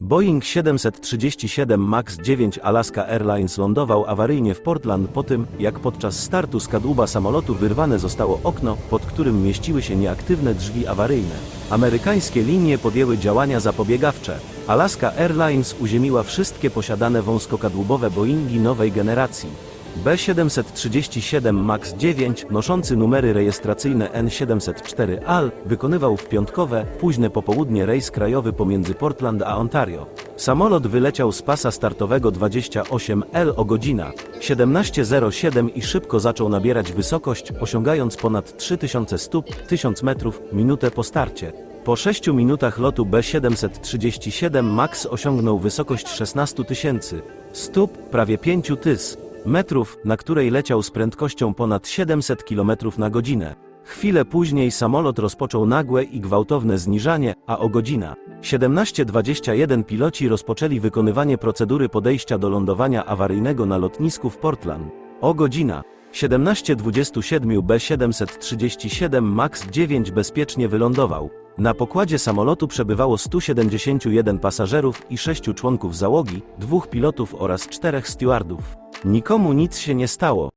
Boeing 737 MAX 9 Alaska Airlines lądował awaryjnie w Portland po tym, jak podczas startu z kadłuba samolotu wyrwane zostało okno, pod którym mieściły się nieaktywne drzwi awaryjne. Amerykańskie linie podjęły działania zapobiegawcze. Alaska Airlines uziemiła wszystkie posiadane wąskokadłubowe Boeingi nowej generacji. B737 MAX 9, noszący numery rejestracyjne N704AL, wykonywał w piątkowe, późne popołudnie rejs krajowy pomiędzy Portland a Ontario. Samolot wyleciał z pasa startowego 28L o godzina 17.07 i szybko zaczął nabierać wysokość, osiągając ponad 3000 stóp, 1000 metrów, minutę po starcie. Po 6 minutach lotu B737 MAX osiągnął wysokość 16 tysięcy stóp, prawie 5 tys metrów, na której leciał z prędkością ponad 700 km na godzinę. Chwilę później samolot rozpoczął nagłe i gwałtowne zniżanie, a o godzina 17.21 piloci rozpoczęli wykonywanie procedury podejścia do lądowania awaryjnego na lotnisku w Portland. O godzina 17.27 B737 MAX 9 bezpiecznie wylądował. Na pokładzie samolotu przebywało 171 pasażerów i 6 członków załogi, dwóch pilotów oraz czterech stewardów. Nikomu nic się nie stało.